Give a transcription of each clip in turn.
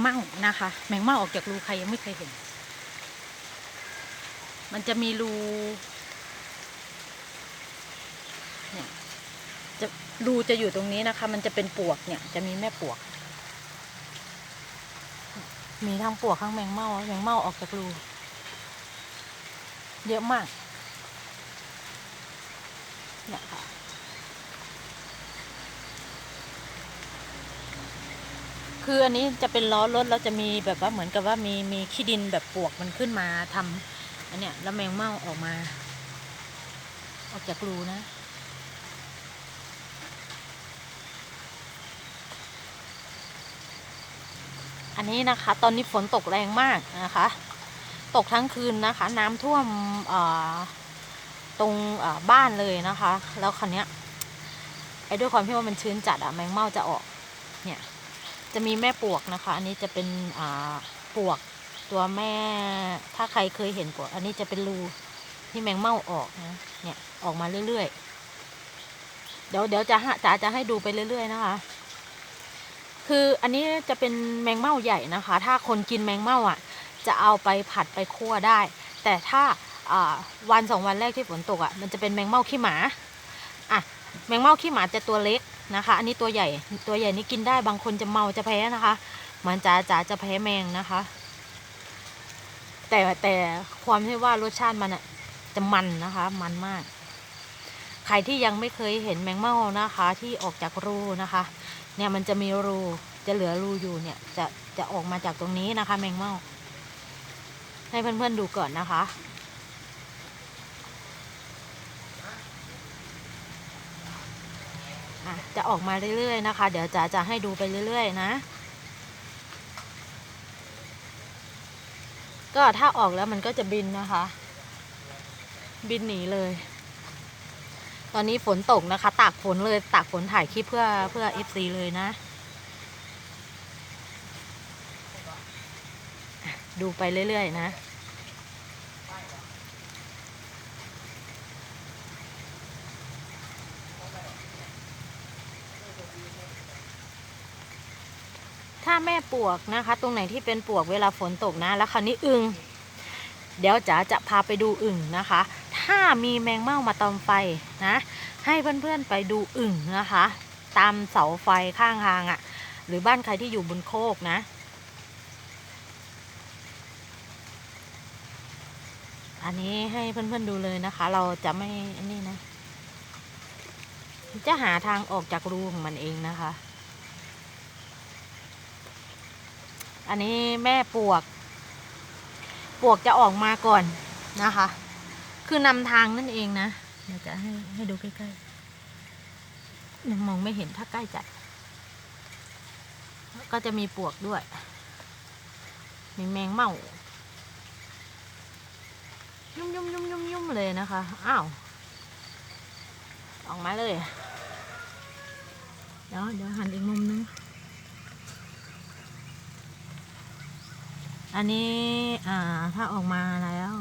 เม่านะคะ แมงเม่าออกจากรูใครยังไม่เคยเห็น มันจะมีรูเนี่ยจะรูจะอยู่ตรงนี้นะคะ มันจะเป็นปวกเนี่ย จะมีแม่ปวก มีทั้งปวกทั้งแมงเม่าแมงเม่าออกจากรูเยอะมาก เนี่ยค่ะ คืออันนี้จะเป็นล้อรถแล้วจะมีแบบว่าเหมือนกับว่ามีมีขี้ดินแบบปวกมันขึ้นมาทำอันเนี้ยแล้วแมงเม่าออกมา ออกจากรูนะ อันนี้นะคะ ตอนนี้ฝนตกแรงมากนะคะ ตกทั้งคืนนะคะ น้ำท่วมตรงบ้านเลยนะคะ แล้วคันนี้ยไอ้ด้วยความที่ว่ามันชื้นจัดอะแมงเม่าจะออกเนี่ย จะมีแม่ปวกนะคะ อันนี้จะเป็นอ่าปวกตัวแม่ ถ้าใครเคยเห็นปวก อันนี้จะเป็นรูที่แมงเม่าออกนะเนี่ยออกมาเรื่อยๆ เดี๋ยวเดี๋ยวจะจ๋าจะให้ดูไปเรื่อย ๆ นะคะ คืออันนี้จะเป็นแมงเม่าใหญ่นะคะ ถ้าคนกินแมงเม่าอะ จะเอาไปผัดไปคั่วได้ แต่ถ้าอ่าวันสองวันแรกที่ฝนตกอะมันจะเป็นแมงเม่าขี้หมาอะ แมงเม่าขี้หมาจะตัวเล็กนะคะ อันนี้ตัวใหญ่ตัวใหญ่นี่กินได้บางคนจะเมาจะแพ้นะคะมือนจ๋าจ๋าจะแพ้แมงนะคะ แต่แต่ความที่ว่ารสชาติมันอะจะมันนะคะ มันมากใครที่ยังไม่เคยเห็นแมงเม่านะคะ ที่ออกจากรูนะคะ เนี่ยมันจะมีรูจะเหลือรูอยู่เนี่ยจะจะออกมาจากตรงนี้นะคะ แมงเม่าให้เพื่อนๆดูก่อนนะคะ อะจะออกมาเรื่อยๆนะคะ เดี๋ยวจ๋าจะให้ดูไปเรื่อยๆนะ ก็ถ้าออกแล้วมันก็จะบินนะคะ บินหนีเลย ตอนนี้ฝนตกนะคะ ตากฝนเลยตากฝนถ่ายคลิปเพื่อเพื่อ FC เลยนะอะดูไปเรื่อยๆนะ แม่ปวกนะคะ ตรงไหนที่เป็นปวกเวลาฝนตกนะ แล้วคราวนี้อึงเดี๋ยวจ๋าจะพาไปดูอึ่งนะคะ ถ้ามีแมงเม่ามาตอมไฟนะ ให้เพื่อนๆไปดูอึ่งนะคะ ตามเสาไฟข้างทางอะ่ะ หรือบ้านใครที่อยู่บนโคกนะ อันนี้ให้เพื่อนๆดูเลยนะคะ เราจะไม่อันนี่นะ จะหาทางออกจากรูของมันเองนะคะ อันนี้แม่ปวก ปวกจะออกมาก่อนนะคะ คือนำทางนั่นเองนะเดี๋ยวจะให้ให้ดูใกล้ๆยังมองไม่เห็นถ้าใกล้จัด ก็จะมีปวกด้วย มีแมงเม่า ยุ่มยุ่มยุ่มยุ่มยุ่มเลยนะคะ อ้าว ออกมาเลย เดี๋ยวเดี๋ยวหันอีกมุมนึง อันนี้อ่าถ้าออกมาแล้ว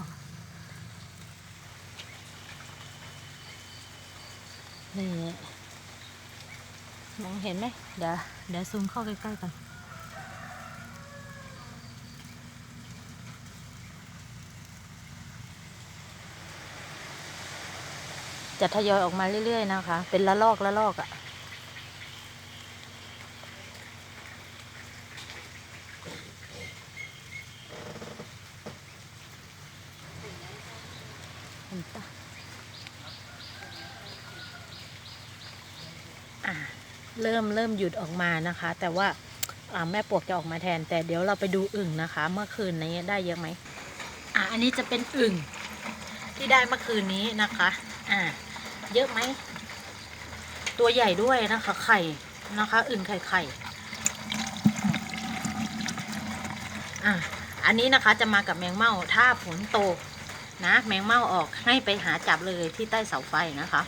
นี่มองเห็นไหมเดี๋ยวเดี๋ยวซูมเข้าใกล้ๆกันจะทยอยออกมาเรื่อยๆนะคะ เป็นละลอกละลอกอะ่ะ เห็นปะ อะเริ่มเริ่มหยุดออกมานะคะ แต่ว่าอ่าแม่ปวกจะออกมาแทน แต่เดี๋ยวเราไปดูอึ่งนะคะ เมื่อคืนนี้ได้เยอะไหมอะอันนี้จะเป็นอึ่งที่ได้เมื่อคืนนี้นะคะอ่าเยอะไหมตัวใหญ่ด้วยนะคะไข่นะคะ อึ่งไข่ไข่อะอันนี้นะคะจะมากับแมงเม่าถ้าฝนตกนะ แมงเม่าออกให้ไปหาจับเลยที่ใต้เสาไฟนะคะ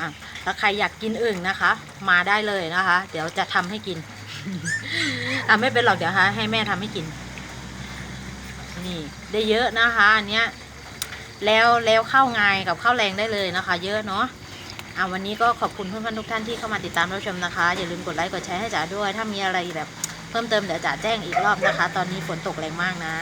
อะถ้าใครอยากกินอึ่งนะคะ มาได้เลยนะคะ เดี๋ยวจะทำให้กิน อะไม่เป็นหรอกเดี๋ยวให้ให้แม่ทำให้กิน นี่ ได้เยอะนะคะอันเนี้ย แล้วแล้วข้าวงายกับข้าวแรงได้เลยนะคะ เยอะเนาะอะวันนี้ก็ขอบคุณเพื่อนๆทุกท่านที่เข้ามาติดตามรับชมนะคะ อย่าลืมกดไลค์กดแชร์ให้จ๋าด้วย ถ้ามีอะไรแบบ เพิ่มเติมเดี๋ยวจะแจ้งอีกรอบนะคะ ตอนนี้ฝนตกแรงมากนะ